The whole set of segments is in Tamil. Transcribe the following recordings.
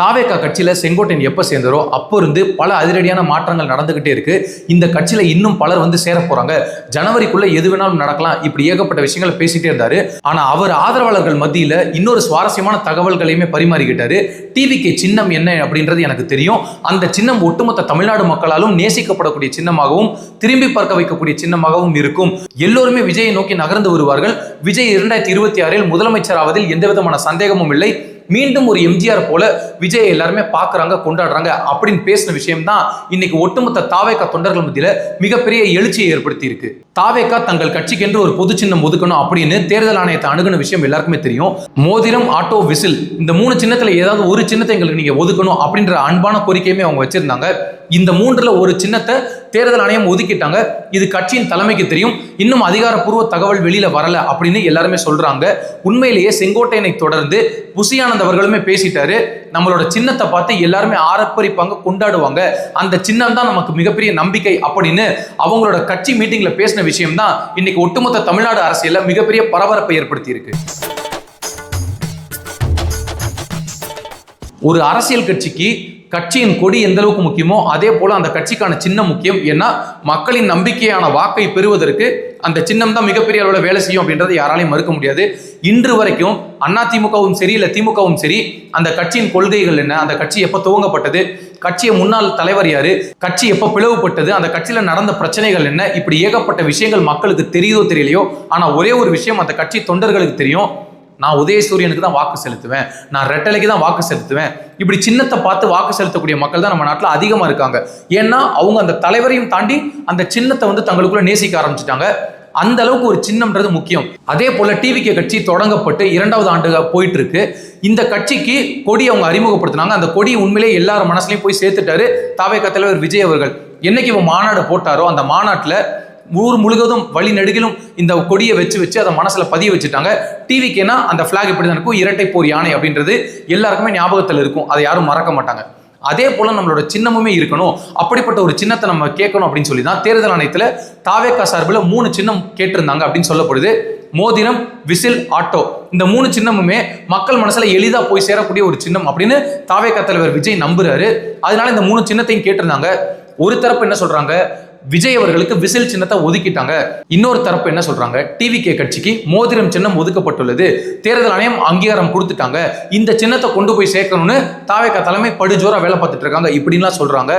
தாவேக்கா கட்சியில் செங்கோட்டையன் எப்போ சேர்ந்தாரோ அப்போ இருந்து பல அதிரடியான மாற்றங்கள் நடந்துகிட்டே இருக்கு. இந்த கட்சியில் இன்னும் பலர் வந்து சேர போறாங்க. ஜனவரிக்குள்ள எது வேணாலும் நடக்கலாம். இப்படி ஏகப்பட்ட விஷயங்களை பேசிட்டே இருந்தாரு. ஆனால் அவர் ஆதரவாளர்கள் மத்தியில் இன்னொரு சுவாரஸ்யமான தகவல்களையுமே பரிமாறிக்கிட்டாரு. டிவிக்கு சின்னம் என்ன அப்படின்றது எனக்கு தெரியும். அந்த சின்னம் ஒட்டுமொத்த தமிழ்நாடு மக்களாலும் நேசிக்கப்படக்கூடிய சின்னமாகவும் திரும்பி பார்க்க வைக்கக்கூடிய சின்னமாகவும் இருக்கும். எல்லோருமே விஜயை நோக்கி நகர்ந்து வருவார்கள். விஜய் இரண்டாயிரத்தி இருபத்தி ஆறில் முதலமைச்சர் ஆவதில் எந்த விதமான சந்தேகமும் இல்லை. மீண்டும் ஒரு எம்ஜிஆர் போல விஜய் எல்லாருமே பார்க்குறாங்க கொண்டாடுறாங்க அப்படின்னு பேசின விஷயம் தான் இன்னைக்கு ஒட்டுமொத்த தாவேக்கா தொண்டர்கள் மத்தியில மிகப்பெரிய எழுச்சியை ஏற்படுத்தி இருக்கு தாவேக்கா தங்கள் கட்சிக்கென்று ஒரு பொது சின்னம் ஒதுக்கணும் அப்படின்னு தேர்தல் ஆணையத்தை அணுகுன விஷயம் எல்லாருக்குமே தெரியும். மோதிரம் ஆட்டோ விசில் இந்த மூணு சின்னத்துல ஏதாவது ஒரு சின்னத்தை எங்களுக்கு நீங்க ஒதுக்கணும் அப்படின்ற அன்பான கோரிக்கையுமே அவங்க வச்சிருந்தாங்க. இந்த மூன்றுல ஒரு சின்னத்தை தேர்தல் ஆணையம் ஒதுக்கிட்டாங்க. இது கட்சியின் தலைமைக்கு தெரியும். இன்னும் அதிகாரப்பூர்வ தகவல் வெளியில வரல அப்படின்னு எல்லாருமே சொல்றாங்க. உண்மையிலேயே செங்கோட்டையனை தொடர்ந்து புசியானந்த் அவர்களுமே பேசிட்டாரு. நம்மளோட சின்னத்தை பார்த்து எல்லாருமே ஆரப்பரிப்பாங்க கொண்டாடுவாங்க. அந்த சின்னம் தான் நமக்கு மிகப்பெரிய நம்பிக்கை அப்படின்னு அவங்களோட கட்சி மீட்டிங்ல பேசின விஷயம் தான் இன்னைக்கு ஒட்டுமொத்த தமிழ்நாடு அரசியல மிகப்பெரிய பரபரப்பை ஏற்படுத்தி இருக்கு ஒரு அரசியல் கட்சிக்கு கட்சியின் கொடி எந்த அளவுக்கு முக்கியமோ அதே போல அந்த கட்சிக்கான சின்னம் முக்கியம். ஏன்னா மக்களின் நம்பிக்கையான வாக்கை பெறுவதற்கு அந்த சின்னம் தான் மிகப்பெரிய அளவில் வேலை செய்யும் அப்படின்றத யாராலையும் மறுக்க முடியாது. இன்று வரைக்கும் அண்ணா திமுகவும் சரி இல்லை திமுகவும் சரி அந்த கட்சியின் கொள்கைகள் என்ன? அந்த கட்சி எப்போ துவங்கப்பட்டது? கட்சியை முன்னாள் தலைவர் யாரு? கட்சி எப்போ பிளவுபட்டது? அந்த கட்சியில் நடந்த பிரச்சனைகள் என்ன? இப்படி ஏகப்பட்ட விஷயங்கள் மக்களுக்கு தெரியுதோ தெரியலையோ? ஆனால் ஒரே ஒரு விஷயம் அந்த கட்சி தொண்டர்களுக்கு தெரியும். நான் உதயசூரியனுக்கு தான் வாக்கு செலுத்துவேன். நான் ரெட்டலைக்கு தான் வாக்கு செலுத்துவேன். இப்படி சின்னத்தை பார்த்து வாக்கு செலுத்தக்கூடிய மக்கள் தான் நம்ம நாட்டில் அதிகமாக இருக்காங்க. ஏன்னா அவங்க அந்த தலைவரையும் தாண்டி அந்த சின்னத்தை வந்து தங்களுக்குள்ள நேசிக்க ஆரம்பிச்சிட்டாங்க. அந்த அளவுக்கு ஒரு சின்னம்ன்றது முக்கியம். அதே போல டிவிகே கட்சி தொடங்கப்பட்டு இரண்டாவது ஆண்டு போயிட்டு இருக்கு இந்த கட்சிக்கு கொடி அவங்க அறிமுகப்படுத்தினாங்க. அந்த கொடி உண்மையிலேயே எல்லார் மனசுலையும் போய் சேர்த்துட்டாரு தாவேக தலைவர் விஜய் அவர்கள். என்னைக்கு இவன் மாநாடு போட்டாரோ அந்த மாநாட்டில் ஊர் முழுவதும் வழி நெடுகிலும் இந்த கொடியை வச்சு வச்சு அதை மனசுல பதிய வச்சுட்டாங்க. டிவிக்குனா அந்த ஃப்ளாக் இப்படி தான் இருக்கும் இரட்டை போர் யானை அப்படின்றது எல்லாருக்குமே ஞாபகத்தில் இருக்கும். அதை யாரும் மறக்க மாட்டாங்க. அதே போல நம்மளோட சின்னமுமே இருக்கணும். அப்படிப்பட்ட ஒரு சின்னத்தை நம்ம கேட்கணும் அப்படின்னு சொல்லி தான் தேர்தல் ஆணையத்தில் தாவேக்கா சார்பில் மூணு சின்னம் கேட்டிருந்தாங்க அப்படின்னு சொல்லப்படுது. மோதிரம் விசில் ஆட்டோ. இந்த மூணு சின்னமுமே மக்கள் மனசில் எளிதாக போய் சேரக்கூடிய ஒரு சின்னம் அப்படின்னு தாவேக்கா தலைவர் விஜய் நம்புறாரு. அதனால இந்த மூணு சின்னத்தையும் கேட்டிருந்தாங்க. ஒரு தரப்பு என்ன சொல்றாங்க? விஜய் அவர்களுக்கு விசில் சின்னத்தை ஒதுக்கிட்டாங்க. இன்னொரு தரப்பு என்ன சொல்றாங்க? டிவிகே கட்சிக்கு மோதிரம் சின்னம் ஒதுக்கப்பட்டுள்ளது. தேர்தல் ஆணையம் அங்கீகாரம் கொடுத்துட்டாங்க. இந்த சின்னத்தை கொண்டு போய் சேர்க்கணும்னு தாவேக்கா தலைமை படுஜோரா வேலை பார்த்துட்டு இருக்காங்க. இப்படின்லாம் சொல்றாங்க.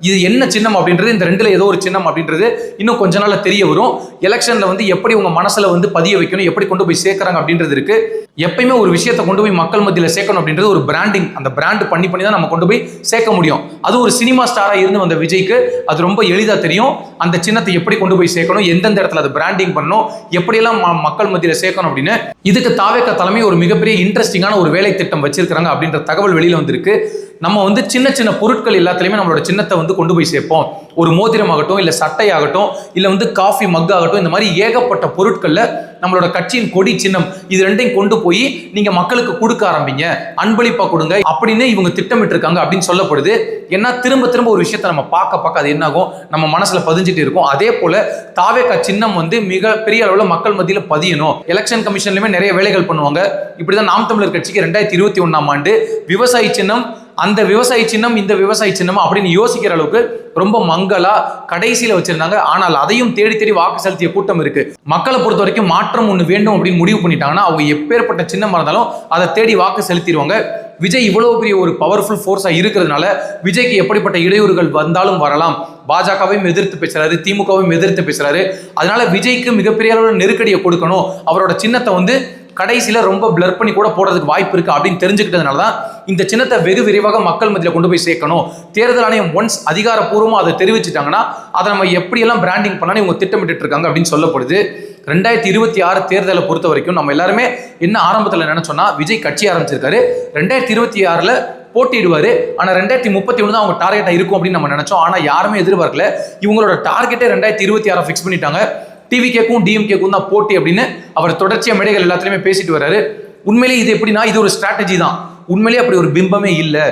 இது என்ன சின்னம் அப்படின்றது இந்த ரெண்டுல ஏதோ ஒரு சின்னம் அப்படின்றது இன்னும் கொஞ்ச நாள்ல தெரிய வரும். எலெக்ஷன்ல வந்து எப்படி உங்க மனசுல வந்து பதிய வைக்கணும் எப்படி கொண்டு போய் சேர்க்கறாங்க அப்படின்றது இருக்கு. எப்பயுமே ஒரு விஷயத்தை கொண்டு போய் மக்கள் மத்தியில் சேர்க்கணும் அப்படின்றது ஒரு பிராண்டிங் அந்த பிராண்ட் பண்ணி பண்ணி தான் நம்ம கொண்டு போய் சேர்க்க முடியும். அது ஒரு சினிமா ஸ்டாரா இருந்து வந்த விஜய்க்கு அது ரொம்ப எளிதா தெரியும். அந்த சின்னத்தை எப்படி கொண்டு போய் சேர்க்கணும் எந்தெந்த இடத்துல அது பிராண்டிங் பண்ணணும் எப்படியெல்லாம் ம- மக்கள் மத்தியில் சேர்க்கணும் அப்படின்னு. இதுக்கு தாவேக்க தலைமை ஒரு மிகப்பெரிய இன்ட்ரெஸ்டிங்கான ஒரு வேலை திட்டம் வச்சிருக்காங்க அப்படின்ற தகவல் வெளியில வந்திருக்கு. நம்ம வந்து சின்ன சின்ன பொருட்கள் எல்லாத்துலேயுமே நம்மளோட சின்னத்தை வந்து கொண்டு போய் சேர்ப்போம். ஒரு மோதிரம் ஆகட்டும் இல்லை சட்டை ஆகட்டும் இல்லை வந்து காஃபி மக் ஆகட்டும் இந்த மாதிரி ஏகப்பட்ட பொருட்களில் நம்மளோட கட்சியின் கொடி சின்னம் இது ரெண்டையும் கொண்டு போய் நீங்கள் மக்களுக்கு கொடுக்க ஆரம்பிங்க. அன்பளிப்பாக கொடுங்க. அப்படின்னு இவங்க திட்டமிட்டு இருக்காங்க அப்படின்னு சொல்லப்படுது. ஏன்னா திரும்ப திரும்ப ஒரு விஷயத்த நம்ம பார்க்க பார்க்க அது என்னாகும்? நம்ம மனசில் பதிஞ்சிட்டு இருக்கும். அதே போல் தாவேக்கா சின்னம் வந்து மிக பெரிய அளவில் மக்கள் மத்தியில் பதியணும். எலெக்ஷன் கமிஷன்லையுமே நிறைய வேலைகள் பண்ணுவாங்க. இப்படிதான் நாம் தமிழர் கட்சிக்கு ரெண்டாயிரத்தி இருபத்தி ஒன்றாம் ஆண்டு விவசாயி சின்னம் அந்த விவசாயி சின்னம் இந்த விவசாய சின்னம் அப்படின்னு யோசிக்கிற அளவுக்கு ரொம்ப மங்களா கடைசியில வச்சிருந்தாங்க. ஆனால் அதையும் தேடி தேடி வாக்கு செலுத்திய கூட்டம் இருக்கு. மக்களை பொறுத்த வரைக்கும் மாற்றம் ஒன்று வேண்டும் அப்படின்னு முடிவு பண்ணிட்டாங்கன்னா அவங்க எப்பேற்பட்ட சின்னமாக இருந்தாலும் அதை தேடி வாக்கு செலுத்திடுவாங்க. விஜய் இவ்வளவு பெரிய ஒரு பவர்ஃபுல் ஃபோர்ஸா இருக்கிறதுனால விஜய்க்கு எப்படிப்பட்ட இடையூறுகள் வந்தாலும் வரலாம். பாஜகவையும் எதிர்த்து பேசுறாரு திமுகவையும் எதிர்த்து பேசுறாரு. அதனால விஜய்க்கு மிகப்பெரிய அளவில் நெருக்கடியை கொடுக்கணும். அவரோட சின்னத்தை வந்து கடைசியில் ரொம்ப பிளர் பண்ணி கூட போடுறதுக்கு வாய்ப்பு இருக்கு அப்படின்னு தெரிஞ்சுக்கிட்டதுனால தான் இந்த சின்னத்தை வெகு விரைவாக மக்கள் மத்தியில் கொண்டு போய் சேர்க்கணும். தேர்தல் ஆணையம் ஒன்ஸ் அதிகாரப்பூர்வமாக அதை தெரிவிச்சிட்டாங்கன்னா அதை நம்ம எப்படியெல்லாம் பிராண்டிங் பண்ணாலும் இவங்க திட்டமிட்டு இருக்காங்க அப்படின்னு சொல்லப்படுது. ரெண்டாயிரத்தி இருபத்தி ஆறு தேர்தலை பொறுத்த வரைக்கும் நம்ம எல்லாருமே என்ன ஆரம்பத்தில் நினச்சோன்னா விஜய் கட்சி ஆரம்பிச்சிருக்காரு. ரெண்டாயிரத்தி இருபத்தி ஆறில் போட்டிடுவார் ஆனால் ரெண்டாயிரத்தி முப்பத்தி ஒன்று தான் அவங்க டார்கெட்டாக இருக்கும் அப்படின்னு நம்ம நினச்சோம். ஆனால் யாருமே எதிர்பார்க்கல. இவங்களோட டார்கெட்டே ரெண்டாயிரத்தி இருபத்தி ஆறை ஃபிக்ஸ் பண்ணிட்டாங்க. டிவிகேக்கும் டிஎம்கேக்கும் தான் போட்டி அப்படின்னு அவர் தொடர்ச்சியாக மேடைகள் எல்லாத்துலேயுமே பேசிட்டு வர்றாரு. உண்மையிலேயே இது எப்படின்னா இது ஒரு ஸ்ட்ராட்டஜி தான். உண்மையிலேயே அப்படி ஒரு பிம்பமே இல்லை.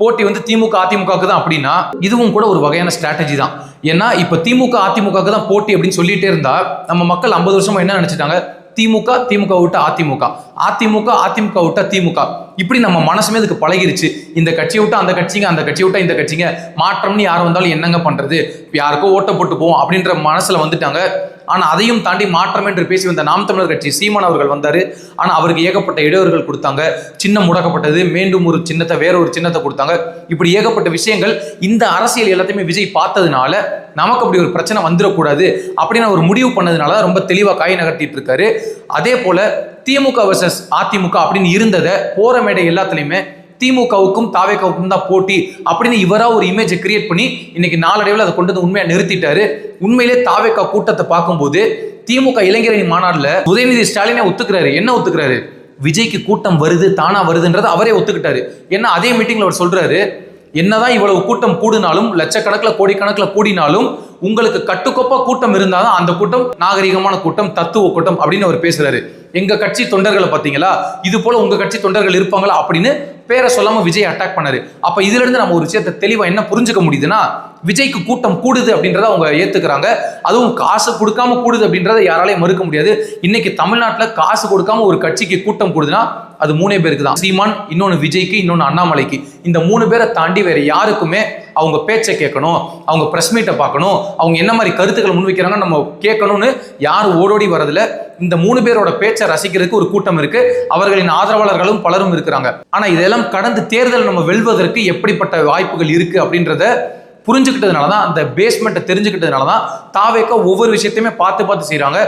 போட்டி வந்து திமுக அதிமுகவுக்கு தான் அப்படின்னா இதுவும் கூட ஒரு வகையான ஸ்ட்ராட்டஜி தான். ஏன்னா இப்போ திமுக அதிமுகவுக்கு தான் போட்டி அப்படின்னு சொல்லிட்டே இருந்தா நம்ம மக்கள் ஐம்பது வருஷமா என்ன நினைச்சிட்டாங்க? திமுக திமுக விட்டா அதிமுக. அதிமுக அதிமுக விட்டா திமுக. இப்படி நம்ம மனசுமே அதுக்கு பழகிருச்சு. இந்த கட்சியை விட்டு அந்த கட்சிங்க அந்த கட்சியை விட்டா இந்த கட்சிங்க. மாற்றம்னு யார் வந்தாலும் என்னங்க பண்றது? யாருக்கோ ஓட்ட போட்டு போவோம் அப்படின்ற மனசுல வந்துட்டாங்க. ஆனா அதையும் தாண்டி மாற்றம் என்று பேசி வந்த நாம் தமிழர் கட்சி சீமான் அவர்கள் வந்தாரு. ஆனா அவருக்கு ஏகப்பட்ட இடையூறுகள் கொடுத்தாங்க. சின்னம் முடக்கப்பட்டது. மீண்டும் ஒரு சின்னத்தை வேற ஒரு சின்னத்தை கொடுத்தாங்க. இப்படி ஏகப்பட்ட விஷயங்கள் இந்த அரசியல் எல்லாத்தையுமே விஜய் பார்த்ததுனால நமக்கு அப்படி ஒரு பிரச்சனை வந்துடக்கூடாது. அப்படின்னு ஒரு முடிவு பண்ணதுனால ரொம்ப தெளிவாக காய் நகர்த்திட்டு இருக்காரு. அதே போல திமுக வர்சஸ் அதிமுக அப்படின்னு இருந்ததை போற மேடை எல்லாத்துலேயுமே திமுகவுக்கும் தாவேக்காவுக்கும் தான் போட்டி அப்படின்னு இவரா ஒரு இமேஜை கிரியேட் பண்ணி இன்னைக்கு நாளடைவில் அதை கொண்டு வந்து உண்மையா நிறுத்திட்டாரு. உண்மையிலே தாவேக்கா கூட்டத்தை பார்க்கும்போது திமுக இளைஞரணி மாநாடுல உதயநிதி ஸ்டாலினே ஒத்துக்கிறாரு. என்ன ஒத்துக்கிறாரு? விஜய்க்கு கூட்டம் வருது தானா வருதுன்றதை அவரே ஒத்துக்கிட்டாரு. ஏன்னா அதே மீட்டிங்ல அவர் சொல்றாரு என்னதான் இவ்வளவு கூட்டம் கூடினாலும் லட்சக்கணக்கில் கோடிக்கணக்கில் கூடினாலும் உங்களுக்கு கட்டுக்கோப்பா கூட்டம் இருந்தாதான் அந்த கூட்டம் நாகரிகமான கூட்டம் தத்துவ கூட்டம் அப்படின்னு அவர் பேசுறாரு. எங்க கட்சி தொண்டர்களை பாத்தீங்களா இது போல உங்க கட்சி தொண்டர்கள் இருப்பாங்களா அப்படின்னு பேரை சொல்லாம விஜய் அட்டாக் பண்ணாரு. அப்ப இதுல இருந்து நம்ம ஒரு விஷயத்தை தெளிவா என்ன புரிஞ்சுக்க முடியுதுன்னா விஜய்க்கு கூட்டம் கூடுது அப்படின்றத அவங்க ஏத்துக்கிறாங்க. அதுவும் காசு கொடுக்காம கூடுது அப்படின்றத யாராலையும் மறுக்க முடியாது. இன்னைக்கு தமிழ்நாட்டுல காசு கொடுக்காம ஒரு கட்சிக்கு கூட்டம் கூடுதுன்னா அது மூணே பேருக்கு தான். சீமான் இன்னொன்னு விஜய்க்கு இன்னொன்னு அண்ணாமலைக்கு. இந்த மூணு பேரை தாண்டி வேற யாருக்குமே அவங்க பேச்சை கேட்கணும் அவங்க பிரஸ் மீட்டை பார்க்கணும் அவங்க என்ன மாதிரி கருத்துக்களை முன்வைக்கிறாங்க நம்ம கேட்கணும்னு யாரும் ஓடோடி வரதுல இந்த மூணு பேரோட பேச்சை ரசிக்கிறதுக்கு ஒரு கூட்டம் இருக்கு. அவர்களின் ஆதரவாளர்களும் பலரும் இருக்கிறாங்க. ஆனா இதெல்லாம் கடந்து தேர்தல் நம்ம வெல்வதற்கு எப்படிப்பட்ட வாய்ப்புகள் இருக்கு அப்படின்றத புரிஞ்சுக்கிட்டதுனால தான் அந்த பேஸ்மெண்ட்டை தெரிஞ்சுக்கிட்டதுனால தான் தாவேக்கா ஒவ்வொரு விஷயத்தையுமே பார்த்து பார்த்து செய்கிறாங்க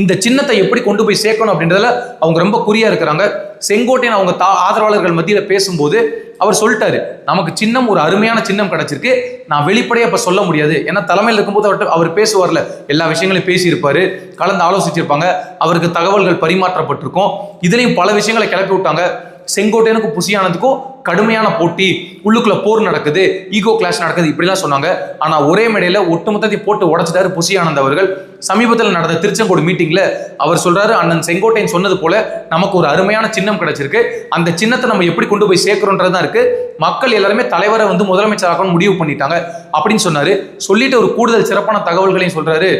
இந்த சின்னத்தை எப்படி கொண்டு போய் சேர்க்கணும் அப்படின்றதுல அவங்க ரொம்ப குறியா இருக்கிறாங்க. செங்கோட்டையன் அவங்க தா ஆதரவாளர்கள் மத்தியில் பேசும்போது அவர் சொல்லிட்டாரு நமக்கு சின்னம் ஒரு அருமையான சின்னம் கிடைச்சிருக்கு. நான் வெளிப்படையாக இப்போ சொல்ல முடியாது. ஏன்னா தலைமையில் இருக்கும்போது அவர்கிட்ட அவர் பேசுவார்ல. எல்லா விஷயங்களையும் பேசியிருப்பாரு. கலந்து ஆலோசிச்சிருப்பாங்க. அவருக்கு தகவல்கள் பரிமாற்றப்பட்டிருக்கும். இதுலேயும் பல விஷயங்களை கிளப்பி விட்டாங்க. செங்கோட்டையனுக்கும் புசியானதுக்கும் கடுமையான போட்டி உள்ளுக்குள்ள போர் நடக்குது ஈகோ கிளாஷ் நடக்குது இப்படிலாம் சொன்னாங்க. ஆனா ஒரே மேடையில ஒட்டுமொத்தத்தையும் போட்டு உடச்சிட்டாரு புசியானந்த் அவர்கள். சமீபத்தில் நடந்த திருச்செங்கோடு மீட்டிங்ல அவர் சொல்றாரு அண்ணன் செங்கோட்டையன் சொன்னது போல நமக்கு ஒரு அருமையான சின்னம் கிடைச்சிருக்கு. அந்த சின்னத்தை நம்ம எப்படி கொண்டு போய் சேர்க்கிறோன்றது தான் இருக்கு. மக்கள் எல்லாருமே தலைவரை வந்து முதலமைச்சராகவும் முடிவு பண்ணிட்டாங்க அப்படின்னு சொன்னாரு. சொல்லிட்டு ஒரு கூடுதல் சிறப்பான தகவல்களையும் சொல்றாரு.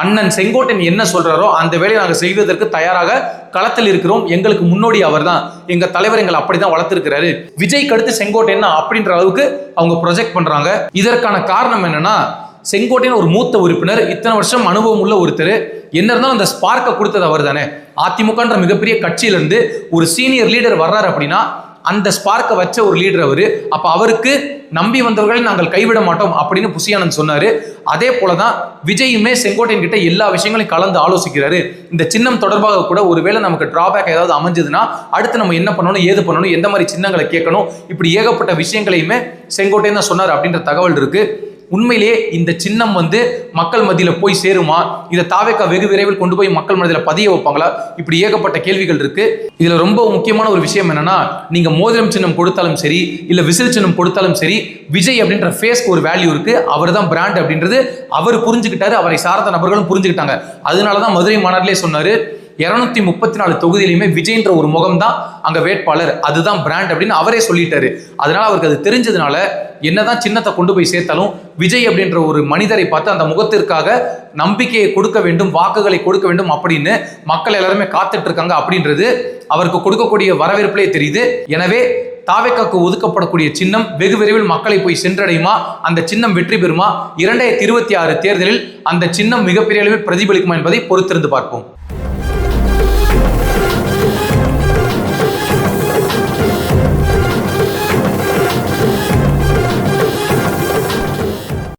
அண்ணன் செங்கோட்டன் என்ன சொல்றாரோ அந்த வேலையை நாங்கள் செய்வதற்கு தயாராக களத்தில் இருக்கிறோம். எங்களுக்கு முன்னோடி அவர் தான் எங்க தலைவர் எங்களை அப்படிதான் வளர்த்திருக்கிறாரு. விஜய்க்கு அடுத்து செங்கோட்டையன் என்ன அப்படின்ற அளவுக்கு அவங்க ப்ரொஜெக்ட் பண்றாங்க. இதற்கான காரணம் என்னன்னா செங்கோட்டையன் ஒரு மூத்த உறுப்பினர் இத்தனை வருஷம் அனுபவம் உள்ள ஒருத்தர். என்ன இருந்தாலும் அந்த ஸ்பார்க்கை கொடுத்தது அவர் தானே அதிமுகன்ற மிகப்பெரிய கட்சியிலிருந்து ஒரு சீனியர் லீடர் வர்றாரு அப்படின்னா அந்த ஸ்பார்க்கை வச்ச ஒரு லீடர் அவர். அப்போ அவருக்கு நம்பி வந்தவர்களை நாங்கள் கைவிட மாட்டோம் அப்படின்னு புசியானந்த் சொன்னாரு. அதே போலதான் விஜயுமே செங்கோட்டையன் கிட்ட எல்லா விஷயங்களையும் கலந்து ஆலோசிக்கிறாரு. இந்த சின்னம் தொடர்பாக கூட ஒருவேளை நமக்கு டிராபேக் ஏதாவது அமைஞ்சதுன்னா அடுத்து நம்ம என்ன பண்ணணும் ஏது பண்ணணும் எந்த மாதிரி சின்னங்களை கேட்கணும் இப்படி ஏகப்பட்ட விஷயங்களையுமே செங்கோட்டையன் தான் சொன்னார் அப்படின்ற தகவல் இருக்கு. உண்மையிலேயே இந்த சின்னம் வந்து மக்கள் மத்தியில் போய் சேருமா? இதை தாவேக்கா வெகு விரைவில் கொண்டு போய் மக்கள் மனதில் பதிய வைப்பாங்களா? இப்படி ஏகப்பட்ட கேள்விகள் இருக்கு. இதுல ரொம்ப முக்கியமான ஒரு விஷயம் என்னன்னா நீங்க மோதிரம் சின்னம் கொடுத்தாலும் சரி இல்ல விசில் சின்னம் கொடுத்தாலும் சரி விஜய் அப்படின்ற ஃபேஸ்க்கு ஒரு வேல்யூ இருக்கு. அவர் தான் பிராண்ட் அப்படின்றது அவர் புரிஞ்சுக்கிட்டாரு அவரை சார்ந்த நபர்களும் புரிஞ்சுக்கிட்டாங்க. அதனால தான் மதுரை மாநாட்டிலே சொன்னாரு இருநூத்தி முப்பத்தி நாலு தொகுதியிலையுமே விஜய்ன்ற ஒரு முகம் தான் அங்க வேட்பாளர். அதுதான் பிராண்ட் அப்படின்னு அவரே சொல்லிட்டாரு. அதனால அவருக்கு அது தெரிஞ்சதுனால என்னதான் சின்னத்தை கொண்டு போய் சேர்த்தாலும் விஜய் அப்படின்ற ஒரு மனிதரை பார்த்து அந்த முகத்திற்காக நம்பிக்கையை கொடுக்க வேண்டும் வாக்குகளை கொடுக்க வேண்டும் அப்படின்னு மக்கள் எல்லாருமே காத்துட்டு இருக்காங்க அப்படின்றது அவருக்கு கொடுக்கக்கூடிய வரவேற்பிலே தெரியுது. எனவே தாவேக்காக்கு ஒதுக்கப்படக்கூடிய சின்னம் வெகு விரைவில் மக்களை போய் சென்றடையுமா? அந்த சின்னம் வெற்றி பெறுமா? இரண்டாயிரத்தி இருபத்தி ஆறு தேர்தலில் அந்த சின்னம் மிகப்பெரிய அளவில் பிரதிபலிக்குமா என்பதை பொறுத்திருந்து பார்ப்போம்.